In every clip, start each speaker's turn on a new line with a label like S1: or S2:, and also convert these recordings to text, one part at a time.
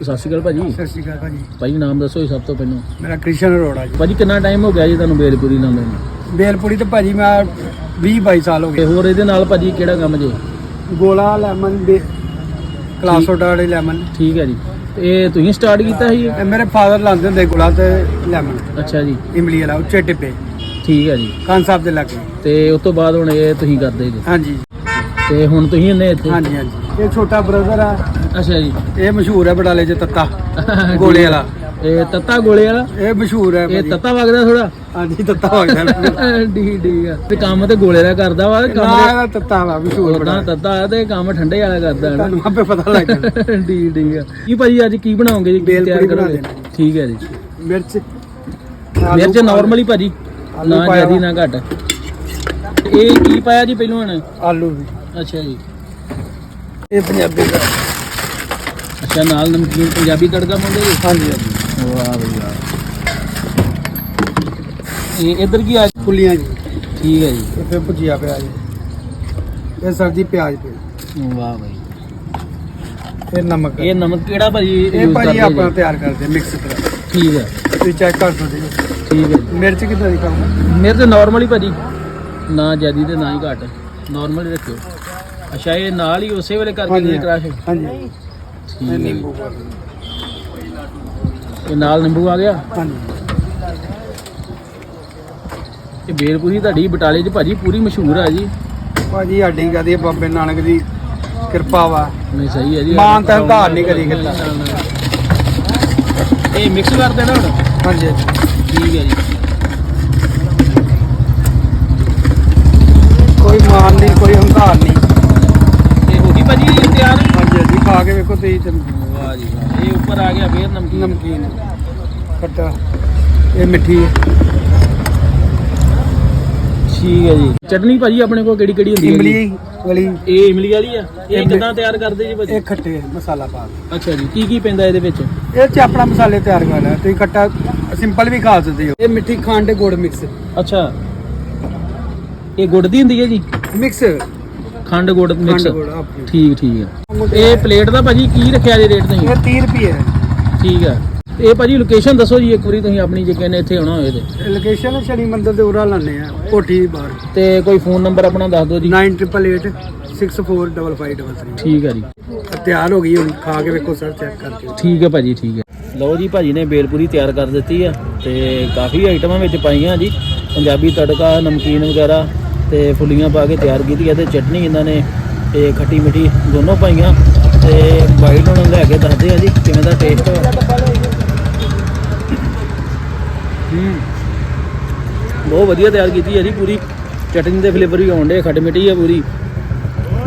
S1: ਸਤਿ ਸ਼੍ਰੀ ਅਕਾਲ ਭਾਜੀ।
S2: ਸਤਿ ਸ਼੍ਰੀ ਅਕਾਲ ਭਾਜੀ।
S1: ਭਾਜੀ ਨਾਮ ਦੱਸੋ ਜੀ ਸਭ ਤੋਂ ਪਹਿਲਾਂ।
S2: ਮੇਰਾ ਕ੍ਰਿਸ਼ਨ ਅਰੋੜਾ ਜੀ।
S1: ਭਾਜੀ ਕਿੰਨਾ ਟਾਈਮ ਹੋ ਗਿਆ ਜੀ ਤੁਹਾਨੂੰ ਬੇਲਪੁਰੀ ਲਾਉਂਦੇ ਨੂੰ
S2: ਬੇਲਪੁਰੀ ਤੇ ਭਾਜੀ ਮੈਂ 20 22 ਸਾਲ ਹੋ
S1: ਤੇ
S2: ਗਏ
S1: ਹੋਰ ਇਹਦੇ ਨਾਲ ਭਾਜੀ ਕਿਹੜਾ ਕੰਮ ਜੇ?
S2: ਗੋਲਾ ਲੈਮਨ ਦੇ ਕਲਾਸ ਸੋਡਾ ਵਾਲੇ ਲੈਮਨ।
S1: ਠੀਕ ਹੈ ਜੀ। ਇਹ ਤੁਸੀਂ ਸਟਾਰਟ ਕੀਤਾ ਸੀ?
S2: ਇਹ ਮੇਰੇ ਫਾਦਰ ਲਾਉਂਦੇ ਹੁੰਦੇ ਗੋਲਾ ਤੇ ਲੈਮਨ।
S1: ਅੱਛਾ ਜੀ।
S2: ਇਮਲੀ ਵਾਲਾ ਉੱਚੇ ਟਿੱਬੇ
S1: ਠੀਕ ਹੈ ਜੀ।
S2: ਖਾਨ ਸਾਹਿਬ ਦੇ ਲਾਗੇ।
S1: ਤੇ ਉਸ ਤੋਂ ਬਾਅਦ ਹੁਣ ਇਹ ਤੁਸੀਂ ਕਰਦੇ ਜੀ।
S2: ਹਾਂਜੀ।
S1: ਤੇ ਹੁਣ ਤੁਸੀਂ ਇੰਨੇ ਇੱਥੇ?
S2: ਹਾਂਜੀ ਹਾਂਜੀ। ਇਹ ਛੋਟਾ ਬ੍ਰਦਰ ਆ।
S1: ਅੱਛਾ ਜੀ।
S2: ਇਹ ਮਸ਼ਹੂਰ ਹੈ ਬਟਾਲੇ 'ਚ ਤੱਤਾ ਗੋਲੇ ਵਾਲਾ।
S1: ਇਹ ਤੱਤਾ ਗੋਲੇ ਵਾਲਾ?
S2: ਇਹ ਮਸ਼ਹੂਰ ਹੈ
S1: ਇਹ
S2: ਭਾਜੀ।
S1: ਤੱਤਾ ਵਗਦਾ ਥੋੜਾ
S2: ਹਾਂਜੀ ਤੱਤਾ ਵਗਦਾ
S1: ਡੀ ਡੀ ਆ। ਤੇ ਕੰਮ ਤੇ ਗੋਲੇ ਦਾ ਕਰਦਾ ਵਾ? ਤੇ
S2: ਨਾ
S1: ਕੰਮ
S2: ਇਹਦਾ ਤੱਤਾ ਵਾ ਮਸ਼ਹੂਰ
S1: ਉਦਾਂ ਤੱਤਾ ਆ ਤੇ ਕੰਮ ਠੰਡੇ ਵਾਲਾ ਕਰਦਾ ਹੈ
S2: ਤੁਹਾਨੂੰ ਆਪੇ ਪਤਾ ਲੱਗ ਜਾਣਾ।
S1: ਨਾ ਡੀ ਡੀ ਆ। ਕੀ ਭਾਜੀ ਅੱਜ ਕੀ ਬਣਾਓਗੇ ਜੀ? ਕੀ
S2: ਬੇਲ
S1: ਤਿਆਰ
S2: ਪੂਰੀ ਬਣਾ
S1: ਕਰੋਗੇ?
S2: ਦੇਣੀ।
S1: ਠੀਕ ਹੈ ਜੀ।
S2: ਮਿਰਚ।
S1: ਮਿਰਚ ਨਾਰਮਲੀ ਭਾਜੀ।
S2: ਆਲੂ
S1: ਨਾ
S2: ਪਾਇਆ
S1: ਜਿਆਦੀ ਨਾ ਘੱਟ। ਇਹ ਕੀ ਪਾਇਆ ਜੀ ਪਹਿਲੋਂ ਹਣ?
S2: ਆਲੂ ਵੀ।
S1: ਅੱਛਾ ਜੀ।
S2: ਇਹ ਪੰਜਾਬੀ ਦਾ।
S1: ਅੱਛਾ ਨਾਲ ਨਮਕੀਨ ਪੰਜਾਬੀ ਤੜਕਾ ਪਾਉਂਦੇ ਜੀ?
S2: ਹਾਂਜੀ। ਹਾਂਜੀ
S1: ਵਾਹ ਬਈ ਵਾਹ। ਇਹ ਇਧਰ ਕੀ ਆ
S2: ਫੁੱਲੀਆਂ ਜੀ।
S1: ਠੀਕ ਹੈ ਜੀ।
S2: ਤੇ ਫਿਰ ਭੁਜੀਆ ਪਿਆ ਜੀ। ਇਹ ਸਬਜ਼ੀ ਪਿਆਜ਼ ਪੇ
S1: ਵਾਹ ਬਈ।
S2: ਫਿਰ ਨਮਕ।
S1: ਇਹ ਨਮਕ ਕਿਹੜਾ ਭਾਜੀ
S2: ਇਹ ਭਾਜੀ ਆਪਾਂ? ਤਿਆਰ ਕਰਦੇ ਮਿਕਸ ਕਰਾ
S1: ਠੀਕ ਹੈ।
S2: ਤੁਸੀਂ ਚੈੱਕ ਕਰ ਸਕਦੇ ਹੋ।
S1: ਠੀਕ ਹੈ।
S2: ਮਿਰਚ ਕਿੱਦਾਂ ਦੀ ਖਾਣਾ
S1: ਮੇਰੇ ਤੇ ਨਾਰਮਲ ਹੀ ਭਾਜੀ। ਨਾ ਜਿਆਦੀ ਤੇ ਨਾ ਹੀ ਘੱਟ। ਨਾਰਮਲ ਹੀ ਰੱਖਿਓ। ਅੱਛਾ ਇਹ ਨਾਲ ਹੀ ਉਸੇ ਵੇਲੇ ਕਰਕੇ ਦੇ ਕਰਾਸ਼
S2: ਹਾਂਜੀ ਇਹ। ਨਿੰਬੂ ਪਾ ਦਿਓ।
S1: ਇਹ ਨਾਲ ਨਿੰਬੂ ਆ ਗਿਆ?
S2: ਹਾਂਜੀ।
S1: ਇਹ ਬੇਲਪੂਰੀ ਤੁਹਾਡੀ ਬਟਾਲੇ 'ਚ ਭਾਜੀ ਪੂਰੀ ਮਸ਼ਹੂਰ ਆ ਜੀ।
S2: ਭਾਜੀ ਸਾਡੀ ਕਦੀ ਬਾਬੇ ਨਾਨਕ ਦੀ ਕਿਰਪਾ ਵਾ।
S1: ਨਹੀਂ ਸਹੀ ਹੈ ਜੀ।
S2: ਮਾਨ ਤਾਂ ਧਾਰ ਨਹੀਂ ਕਰੀ ਕੀਤਾ।
S1: ਇਹ ਮਿਕਸ ਕਰ ਦੇਣਾ ਹੁਣ?
S2: ਹਾਂਜੀ।
S1: ਠੀਕ ਹੈ ਜੀ।
S2: ਕੋਈ ਮਾਨ ਨਹੀਂ ਕੋਈ ਹੰਕਾਰ ਨਹੀਂ
S1: ਇਹ ਹੋ ਗਈ ਭਾਜੀ ਤਿਆਰ
S2: ਹਾਂਜੀ ਹਾਂਜੀ ਖਾ ਕੇ ਵੇਖੋ ਤੁਸੀਂ ਤੇ
S1: ਵਾਹ ਜੀ ਵਾਹ ਇਹ ਉੱਪਰ ਆ ਗਿਆ ਫੇਰ ਨਮਕੀਨ।
S2: ਨਮਕੀਨ। ਖੱਟਾ। ਇਹ ਮਿੱਠੀ ਹੈ।
S1: ਠੀਕ ਹੈ ਜੀ। ਚਟਨੀ ਭਾਜੀ ਆਪਣੇ ਕੋਲ ਕਿਹੜੀ ਕਿਹੜੀ ਹੁੰਦੀ ਹੈ ਜੀ?
S2: ਇਮਲੀ ਵਾਲੀ।
S1: ਇਹ ਇਮਲੀ ਵਾਲੀ ਆ? ਇਹ
S2: ਇਮਲੀ-
S1: ਕਿਦਾਂ ਤਿਆਰ ਕਰਦੇ ਜੀ ਭਾਜੀ?
S2: ਇਹ ਖੱਟੇ ਮਸਾਲਾ ਪਾ ਕੇ।
S1: ਅੱਛਾ ਜੀ ਕੀ ਕੀ ਪੈਂਦਾ ਇਹਦੇ ਵਿੱਚ?
S2: ਇਹ ਚ ਆਪਣਾ ਮਸਾਲੇ ਤਿਆਰ ਕਰਨਾ ਤੁਸੀਂ ਖੱਟਾ ਸਿੰਪਲ ਵੀ ਖਾ ਸਕਦੇ ਹੋ। ਇਹ ਮਿੱਠੀ ਖੰਡ ਗੁੜ ਮਿਕਸ।
S1: ਅੱਛਾ। ਇਹ ਗੁੜ ਦੀ ਹੁੰਦੀ ਹੈ ਜੀ?
S2: ਮਿਕਸ।
S1: ਖੰਡ ਗੁੜ ਮਿਕਸ
S2: ਖੰਡ ਗੁੜ ਆਪਣੀ
S1: ਠੀਕ ਠੀਕ ਹੈ। ਇਹ ਪਲੇਟ ਦਾ ਭਾਜੀ ਕੀ ਰੱਖਿਆ ਜੀ ਰੇਟ ਤੁਸੀਂ?
S2: ਇਹ 30 ਰੁਪਏ ਹੈ।
S1: ਠੀਕ ਹੈ। ਇਹ ਭਾਜੀ ਲੋਕੇਸ਼ਨ ਦੱਸੋ ਜੀ ਇੱਕ ਵਾਰੀ ਤੁਸੀਂ ਆਪਣੀ ਜੇ ਕਹਿੰਦੇ ਇੱਥੇ ਆਉਣਾ ਹੋਵੇ ਤੇ।
S2: ਲੋਕੇਸ਼ਨ ਸ਼ਨੀ ਮੰਦਿਰ ਦੇ ਉਰਾ ਲਾਣੇ ਆ ਕੋਠੀ ਬਾਹਰ।
S1: ਤੇ ਕੋਈ ਫੋਨ ਨੰਬਰ ਆਪਣਾ ਦੱਸ ਦਿਓ ਜੀ।
S2: 9888 645533
S1: ਠੀਕ ਹੈ ਜੀ।
S2: ਤਿਆਰ ਹੋ ਗਈ ਹੁਣ ਖਾ ਕੇ ਵੇਖੋ ਸਰ ਚੈੱਕ ਕਰਕੇ।
S1: ਠੀਕ ਹੈ ਭਾਜੀ ਠੀਕ ਹੈ। ਲਓ ਜੀ ਭਾਜੀ ਨੇ ਬੇਲਪੂਰੀ ਤਿਆਰ ਕਰ ਦਿੱਤੀ ਆ ਤੇ ਕਾਫੀ ਆਈਟਮਾਂ ਵਿੱਚ ਪਾਈਆਂ ਜੀ। ਪੰਜਾਬੀ ਤੜਕਾ ਨਮਕੀਨ ਵਗੈਰਾ ਤੇ ਫੁੱਲੀਆਂ ਪਾ ਕੇ ਤਿਆਰ ਕੀਤੀ ਹੈ ਤੇ ਚਟਨੀ ਇਹਨਾਂ ਨੇ ਤੇ ਖੱਟੀ ਮਿੱਠੀ ਦੋਨੋਂ ਪਾਈਆਂ ਤੇ ਬਾਈਟ ਹੁਣ ਲੈ ਕੇ ਦੱਸਦੇ ਆ ਜੀ ਕਿਵੇਂ ਦਾ ਟੇਸਟ ਹੂੰ। ਬਹੁਤ ਵਧੀਆ ਤਿਆਰ ਕੀਤੀ ਹੈ ਜੀ ਪੂਰੀ। ਚਟਨੀ ਦੇ ਫਲੇਵਰ ਵੀ ਆਉਂਦੇ ਖੱਟ ਮਿੱਠੀ ਆ ਪੂਰੀ।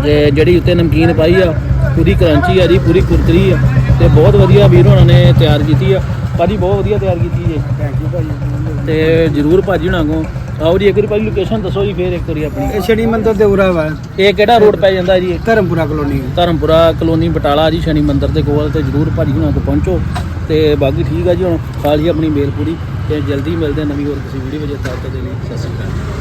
S1: ਤੇ ਜਿਹੜੀ ਉੱਤੇ ਨਮਕੀਨ ਪਾਈ ਆ ਪੂਰੀ ਕਰੰਚੀ ਆ ਜੀ ਪੂਰੀ ਕੁਰਕਰੀ ਆ। ਤੇ ਬਹੁਤ ਵਧੀਆ ਵੀਰ ਹੋਣਾ ਨੇ ਤਿਆਰ ਕੀਤੀ ਆ। ਭਾਜੀ ਬਹੁਤ ਵਧੀਆ ਤਿਆਰ ਕੀਤੀ ਜੀ।
S2: ਥੈਂਕ ਯੂ ਭਾਜੀ।
S1: ਤੇ ਜਰੂਰ ਭਾਜੀ ਹੁਣਾਂ ਕੋ ਆਓ ਜੀ ਇੱਕ ਵਾਰੀ ਭਾਜੀ ਲੋਕੇਸ਼ਨ ਦੱਸੋ ਜੀ ਫੇਰ ਇੱਕ ਵਾਰੀ ਆਪਣੀ।
S2: ਇਹ ਸ਼ਨੀ ਮੰਦਿਰ ਦੇ ਉਰਾ ਵਾ।
S1: ਇਹ ਕਿਹੜਾ ਰੋਡ ਪੈ ਜਾਂਦਾ ਜੀ?
S2: ਧਰਮਪੁਰਾ ਕਲੋਨੀ।
S1: ਧਰਮਪੁਰਾ ਕਲੋਨੀ ਬਟਾਲਾ ਜੀ ਸ਼ਨੀ ਮੰਦਿਰ ਦੇ ਕੋਲ ਤੇ ਜਰੂਰ ਭਾਜੀ ਹੁਣਾਂ ਕੋ ਪਹੁੰਚੋ। ਤੇ ਬਾਕੀ ਠੀਕ ਆ ਜੀ ਹੁਣ ਖਾ ਲਈ ਆਪਣੀ ਮੇਲ ਪੂਰੀ ਤੇ ਜਲਦੀ ਮਿਲਦੇ ਆ ਨਵੀਂ ਹੋਰ ਕਿਸੇ ਵੀਡੀਓ ਵਿੱਚ ਤੱਕ ਦੇ ਲਈ ਸਤਿ ਸ਼੍ਰੀ ਅਕਾਲ।